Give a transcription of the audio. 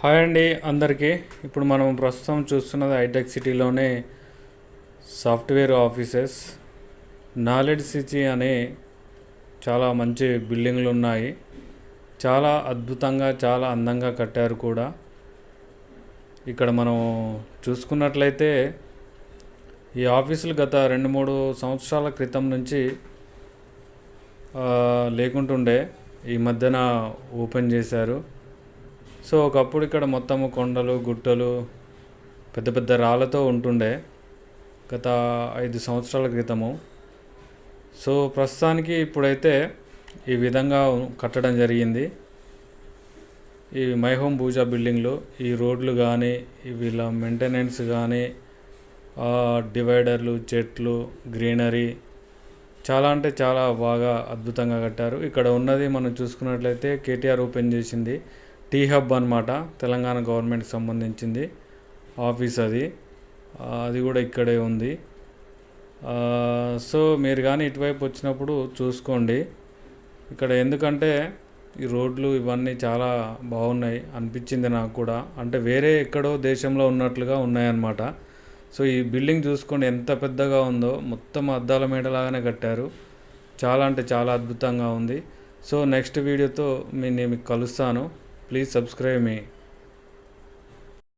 Hi అండి అందరికీ. ఇప్పుడు మనం ప్రస్తుతం చూస్తున్నది హైటెక్ సిటీలోనే సాఫ్ట్వేర్ ఆఫీసెస్. నాలెడ్జ్ సిటీ అనే చాలా మంచి బిల్డింగ్లు ఉన్నాయి. చాలా అద్భుతంగా చాలా అందంగా కట్టారు కూడా. ఇక్కడ మనం చూసుకున్నట్లయితే ఈ ఆఫీసులు గత రెండు మూడు సంవత్సరాల క్రితం నుంచి లేకుంటుండే ఈ మధ్యన ఓపెన్ చేశారు. సో ఒకప్పుడు ఇక్కడ మొత్తము కొండలు గుట్టలు పెద్ద పెద్ద రాళ్ళతో ఉంటుండే గత ఐదు సంవత్సరాల క్రితము. సో ప్రస్తుతానికి ఇప్పుడైతే ఈ విధంగా కట్టడం జరిగింది. ఈ మై హోమ్ పూజా బిల్డింగ్లు ఈ రోడ్లు కానీ వీళ్ళ మెయింటెనెన్స్ కానీ డివైడర్లు చెట్లు గ్రీనరీ చాలా అంటే చాలా బాగా అద్భుతంగా కట్టారు. ఇక్కడ ఉన్నది మనం చూసుకున్నట్లయితే కేటీఆర్ ఓపెన్ చేసింది. టీ హబ్ అనమాట తెలంగాణ గవర్నమెంట్కి సంబంధించింది ఆఫీస్ అది. అది కూడా ఇక్కడే ఉంది. సో మీరు కానీ ఇటువైపు వచ్చినప్పుడు చూసుకోండి. ఇక్కడ ఎందుకంటే ఈ రోడ్లు ఇవన్నీ చాలా బాగున్నాయి అనిపించింది నాకు కూడా. అంటే వేరే ఎక్కడో దేశంలో ఉన్నట్లుగా ఉన్నాయన్నమాట. సో ఈ బిల్డింగ్ చూసుకోండి ఎంత పెద్దగా ఉందో. మొత్తం అద్దాల మేడలాగానే కట్టారు. చాలా అంటే చాలా అద్భుతంగా ఉంది. సో నెక్స్ట్ వీడియోతో మీ నేను మీకు కలుస్తాను. Please subscribe me